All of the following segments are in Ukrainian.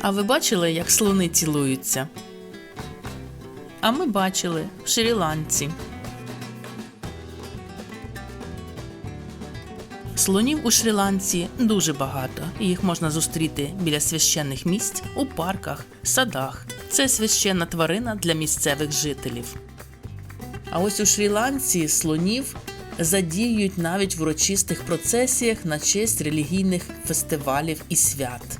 А ви бачили, як слони цілуються? А ми бачили в Шрі-Ланці. Слонів у Шрі-Ланці дуже багато, їх можна зустріти біля священних місць, у парках, садах. Це священна тварина для місцевих жителів. А ось у Шрі-Ланці слонів задіюють навіть в урочистих процесіях на честь релігійних фестивалів і свят.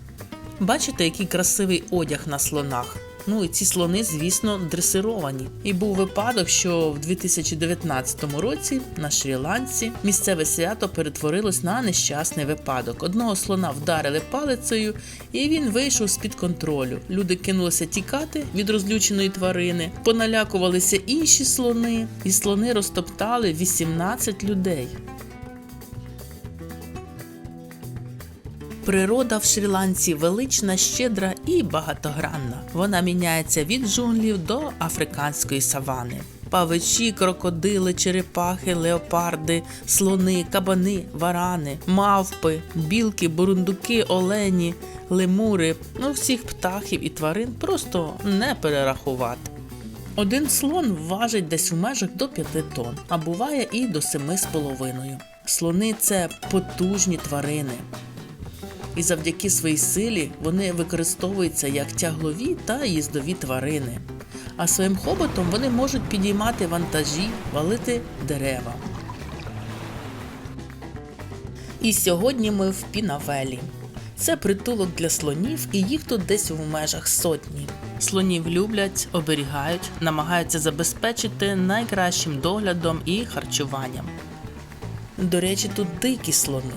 Бачите, який красивий одяг на слонах. Ну і ці слони, звісно, дресировані. І був випадок, що в 2019 році на Шрі-Ланці місцеве свято перетворилось на нещасний випадок. Одного слона вдарили палицею, і він вийшов з-під контролю. Люди кинулися тікати від розлюченої тварини, поналякувалися інші слони, і слони розтоптали 18 людей. Природа в Шрі-Ланці велична, щедра і багатогранна. Вона міняється від джунглів до африканської савани. Павичі, крокодили, черепахи, леопарди, слони, кабани, варани, мавпи, білки, бурундуки, олені, лемури. Ну, всіх птахів і тварин просто не перерахувати. Один слон важить десь у межах до 5 тонн, а буває і до 7,5. Слони це потужні тварини і завдяки своїй силі вони використовуються як тяглові та їздові тварини. А своїм хоботом вони можуть підіймати вантажі, валити дерева. І сьогодні ми в Пінавелі. Це притулок для слонів, і їх тут десь в межах сотні. Слонів люблять, оберігають, намагаються забезпечити найкращим доглядом і харчуванням. До речі, тут дикі слони.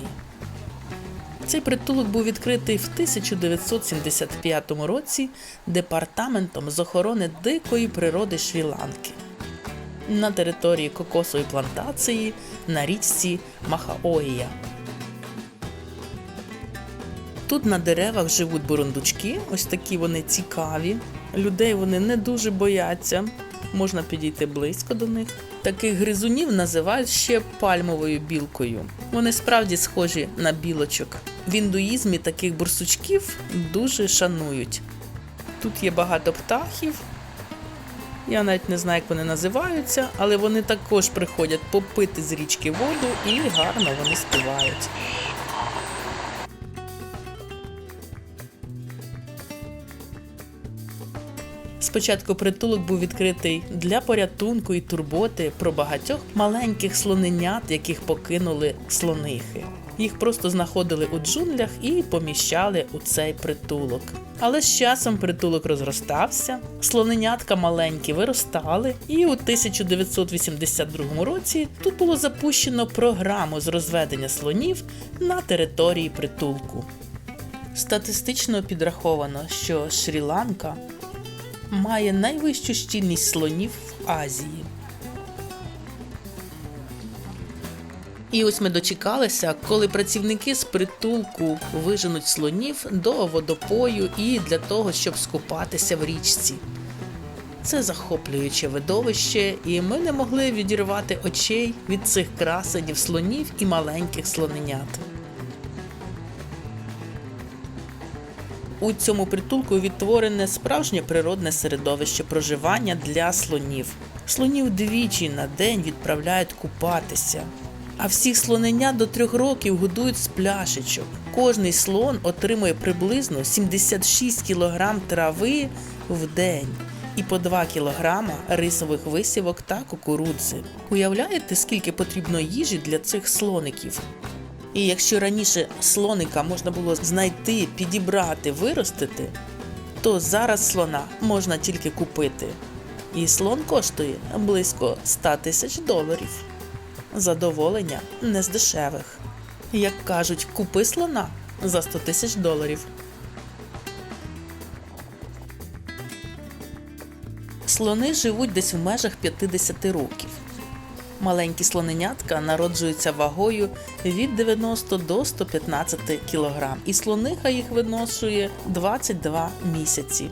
Цей притулок був відкритий в 1975 році департаментом з охорони дикої природи Шрі-Ланки на території кокосової плантації на річці Махаоїя. Тут на деревах живуть бурундучки, ось такі вони цікаві. Людей вони не дуже бояться, можна підійти близько до них. Таких гризунів називають ще пальмовою білкою. Вони справді схожі на білочок. В індуїзмі таких бурсучків дуже шанують. Тут є багато птахів. Я навіть не знаю, як вони називаються, але вони також приходять попити з річки воду і гарно вони співають. Спочатку притулок був відкритий для порятунку і турботи про багатьох маленьких слоненят, яких покинули слонихи. Їх просто знаходили у джунглях і поміщали у цей притулок. Але з часом притулок розростався, слоненятка маленькі виростали, і у 1982 році тут було запущено програму з розведення слонів на території притулку. Статистично підраховано, що Шрі-Ланка має найвищу щільність слонів в Азії. І ось ми дочекалися, коли працівники з притулку виженуть слонів до водопою і для того, щоб скупатися в річці. Це захоплююче видовище, і ми не могли відірвати очей від цих красенів слонів і маленьких слоненят. У цьому притулку відтворене справжнє природне середовище проживання для слонів. Слонів двічі на день відправляють купатися. А всіх слоненят до трьох років годують з пляшечок. Кожний слон отримує приблизно 76 кг трави в день і по 2 кг рисових висівок та кукурудзи. Уявляєте, скільки потрібно їжі для цих слоників? І якщо раніше слоника можна було знайти, підібрати, виростити, то зараз слона можна тільки купити. І слон коштує близько 100 тисяч доларів. Задоволення не з дешевих. Як кажуть, купи слона за 100 тисяч доларів. Слони живуть десь в межах 50 років. Маленькі слоненятка народжуються вагою від 90 до 115 кг, і слониха їх виношує 22 місяці.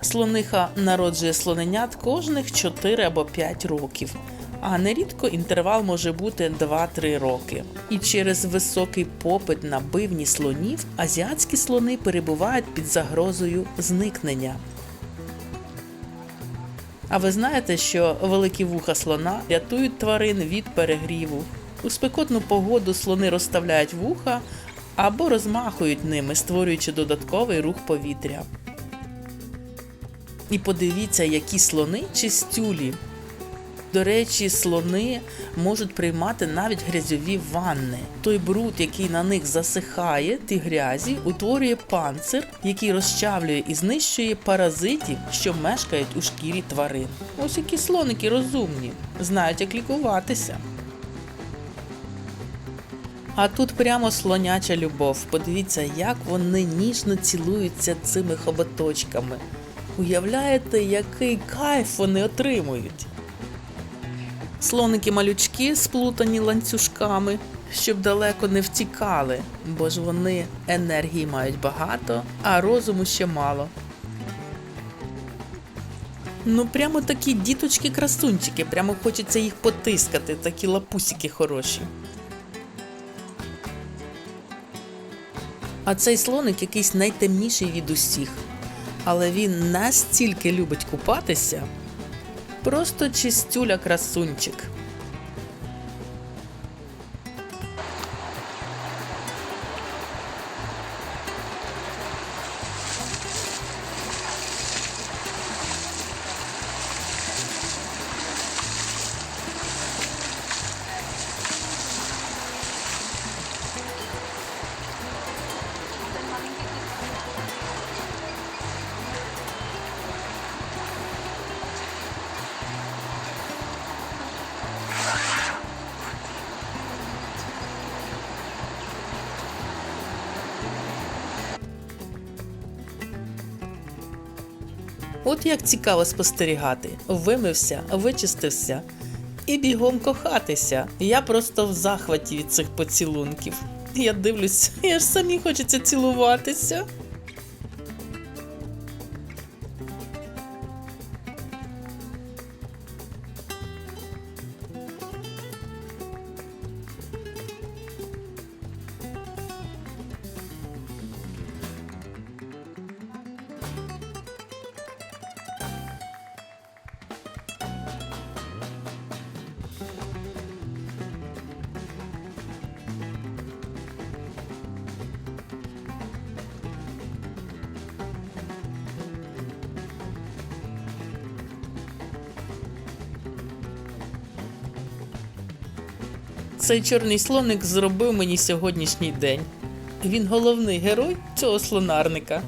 Слониха народжує слоненят кожних 4 або 5 років. а нерідко інтервал може бути 2-3 роки. І через високий попит на бивні слонів азіатські слони перебувають під загрозою зникнення. А ви знаєте, що великі вуха слона рятують тварин від перегріву. У спекотну погоду слони розставляють вуха або розмахують ними, створюючи додатковий рух повітря. І подивіться, які слони чистюлі. До речі, слони можуть приймати навіть грязьові ванни. Той бруд, який на них засихає, ті грязі, утворює панцир, який розчавлює і знищує паразитів, що мешкають у шкірі тварин. Ось які слоники розумні, знають, як лікуватися. А тут прямо слоняча любов. Подивіться, як вони ніжно цілуються цими хоботочками. Уявляєте, який кайф вони отримують? Слоники малючки сплутані ланцюжками, щоб далеко не втікали, бо ж вони енергії мають багато, а розуму ще мало. Ну, прямо такі діточки-красунчики, прямо хочеться їх потискати, такі лапусики хороші. А цей слоник якийсь найтемніший від усіх. Але він настільки любить купатися. Просто чистюля красунчик. От як цікаво спостерігати. Вимився, вичистився і бігом кохатися. Я просто в захваті від цих поцілунків. Я дивлюсь, я ж самі хочеться цілуватися. Цей чорний слоник зробив мені сьогоднішній день. Він головний герой цього слонарника.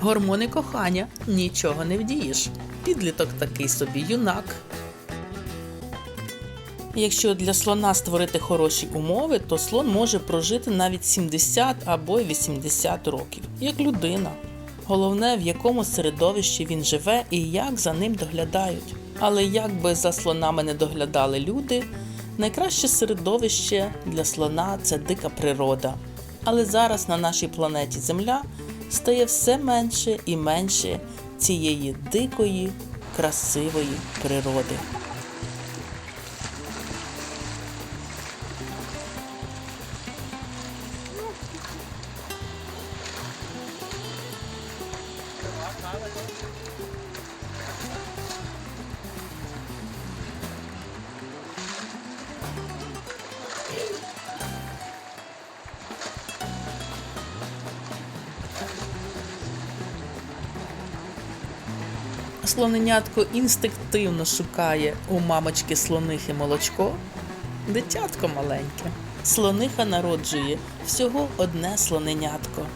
Гормони кохання нічого не вдієш. Підліток такий собі юнак. Якщо для слона створити хороші умови, то слон може прожити навіть 70 або й 80 років, як людина. Головне, в якому середовищі він живе і як за ним доглядають. Але як би за слонами не доглядали люди, найкраще середовище для слона це дика природа. Але зараз на нашій планеті Земля стає все менше і менше цієї дикої, красивої природи. Слоненятко інстинктивно шукає у мамочки слонихи молочко. Дитятко маленьке. Слониха народжує всього одне слоненятко.